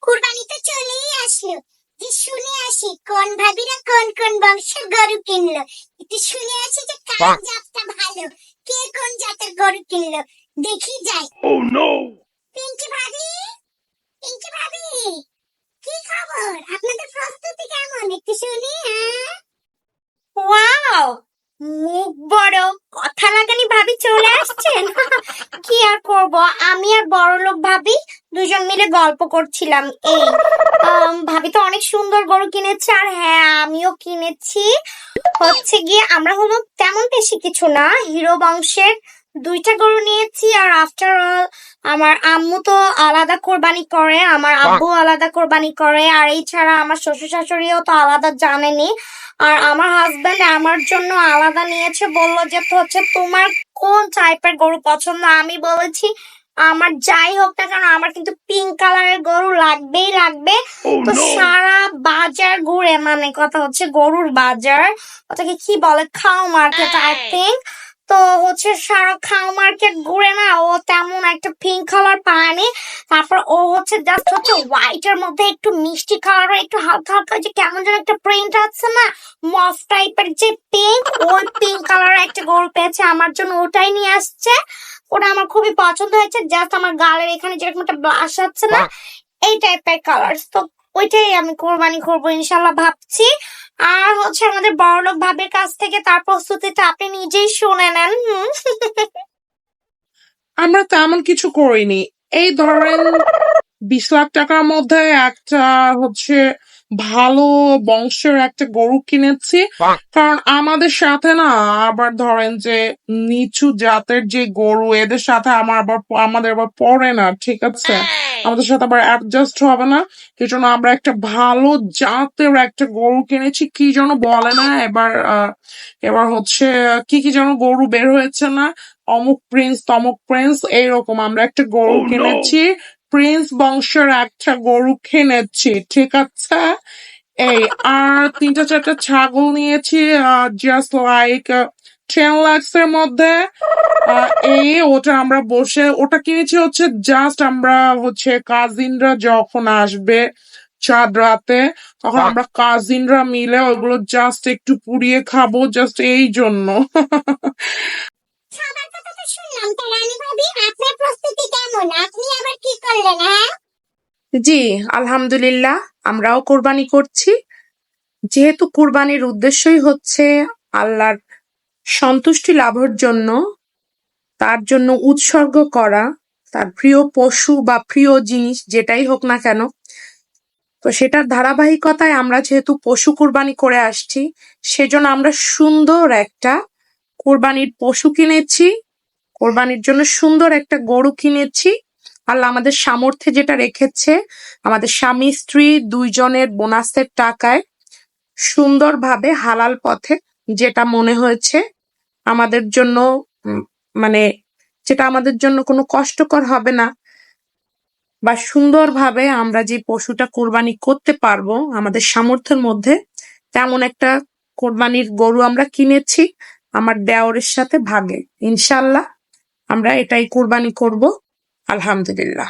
কুরবানি তো চলেই আসলো। যে শুনে আসি কোন ভাবিরা কোন কোন বংশের গরু কিনলো। একটু শুনে আসি যে কার জাতটা ভালো কে কোন জাতের গরু কিনলো। দেখি যাই। Oh no! পিঙ্কি ভাবি? পিঙ্কি ভাবি কি খবর? আপনাদের প্রস্তুতি কেমন? একটু শুনি হ্যাঁ? ওয়াও! মুখ বড় কথা লাগানি ভাবি চলে আসছেন? কি আর করব? আমি আর বড় লোক ভাবি দুজন মিলে গল্প করছিলাম এই ভাবি তো অনেক সুন্দর গরু কিনেছে আর হ্যাঁ আমিও কিনেছি। হচ্ছে গিয়ে আমরা হলো তেমন বেশি কিছু না হিরো বংশের দুইটা গরু নিয়েছি আর আফটার অল আমার আম্মু তো আলাদা কোরবানি করে আমার আব্বু আলাদা কোরবানি করে আর এই ছাড়া আমার শ্বশুর শাশুড়িও তো আলাদা জানেনি। আর আমার হাজবেন্ড আমার জন্য আলাদা নিয়েছে বলল যে তো হচ্ছে তোমার কোন টাইপের গরু পছন্দ? আমি বলেছি আমার যাই হোক না কেন আমার কিন্তু পিঙ্ক কালারের গরু লাগবেই লাগবে। Oh তো সারা বাজার ঘুরে মানে কথা হচ্ছে গরুর বাজার। ওটাকে কি বলে? খাও মার্কেট আই থিঙ্ক তো হচ্ছে সারা খাও মার্কেট ঘুরে না ও তেমন একটা পিঙ্ক কালার পায়নি। তারপর ও হচ্ছে জাস্ট হচ্ছে হোয়াইট এর মধ্যে একটু মিষ্টি কালার একটু হালকা হালকা যে কেমন যেন একটা প্রিন্ট আছে না মফ টাইপের যে পিঙ্ক ওই পিঙ্ক কালার একটা গরু পেয়েছে। আমার জন্য ওটাই নিয়ে আসছে। ওটা আমার খুবই পছন্দ হয়েছে। জাস্ট আমার গালের এখানে যেরকম একটা ব্লাশ আছে না। এই টাইপের কালার তো ওইটাই আমি কোরবানি করব ইনশাল্লাহ ভাবছি। আর হচ্ছে আমাদের বড়লোক ভাবের কাছ থেকে তার প্রস্তুতিটা আপনি নিজেই শুনে নেন। আমরা তেমন কিছু করিনি। এই ধরেন বিশ লাখ টাকার মধ্যে একটা হচ্ছে ভালো বংশের একটা গরু কিনেছি। কারণ আমাদের সাথে না আবার ধরেন যে নিচু জাতের যে গরু এদের সাথে আমার আবার আমাদের আবার পড়ে না ঠিক আছে? আমাদের সাথে আবার অ্যাডজাস্ট হবে না। এই জন্য আমরা একটা ভালো জাতের একটা গরু কিনেছি কি যেন বলে না এবার এবার হচ্ছে কি কি যেন গরু বের হয়েছে না অমুক প্রিন্স তমুক প্রিন্স এইরকম আমরা একটা গরু Oh কিনেছি প্রিন্স বংশের একটা গরু কিনেছি ঠিক আছে? এই আর তিনটা চারটা ছাগল নিয়েছি জাস্ট লাইক টেন লাক্স মধ্যে? আহ, এই ওটা আমরা বসে ওটা কিনেছি হচ্ছে জাস্ট আমরা হচ্ছে কাজিনরা যখন আসবে চাঁদ রাতে তখন আমরা কাজিনরা মিলে ওগুলো জাস্ট একটু পুড়িয়ে খাব জাস্ট এই জন্য। সবার কথা তো শুনলাম তো রানী ভাবি আপনার প্রস্তুতি কেমন? আপনি আবার কি করলেন হ্যাঁ? জি আলহামদুলিল্লাহ আমরাও কোরবানি করছি। যেহেতু কোরবানির উদ্দেশ্যই হচ্ছে আল্লাহর সন্তুষ্টি লাভের জন্য, তার জন্য উৎসর্গ করা, তার প্রিয় পশু বা প্রিয় জিনিস যেটাই হোক না কেন, তো সেটার ধারাবাহিকতায় আমরা যেহেতু পশু কোরবানি করে আসছি, সেজন্য আমরা সুন্দর একটা কোরবানির পশু কিনেছি, কোরবানির জন্য সুন্দর একটা গরু কিনেছি। আল্লাহ আমাদের সামর্থ্যে যেটা রেখেছে, আমাদের স্বামী, স্ত্রী দুইজনের বোনাসের টাকায় সুন্দরভাবে হালাল পথে যেটা মনে হয়েছে আমাদের জন্য মানে যেটা আমাদের জন্য কোনো কষ্টকর হবে না বা সুন্দরভাবে আমরা যে পশুটা কোরবানি করতে পারব, আমাদের সামর্থ্যের মধ্যে তেমন একটা কোরবানির গরু আমরা কিনেছি, আমার দেওরের সাথে ভাগে। ইনশাল্লাহ আমরা এটাই কোরবানি করব। আলহামদুলিল্লাহ।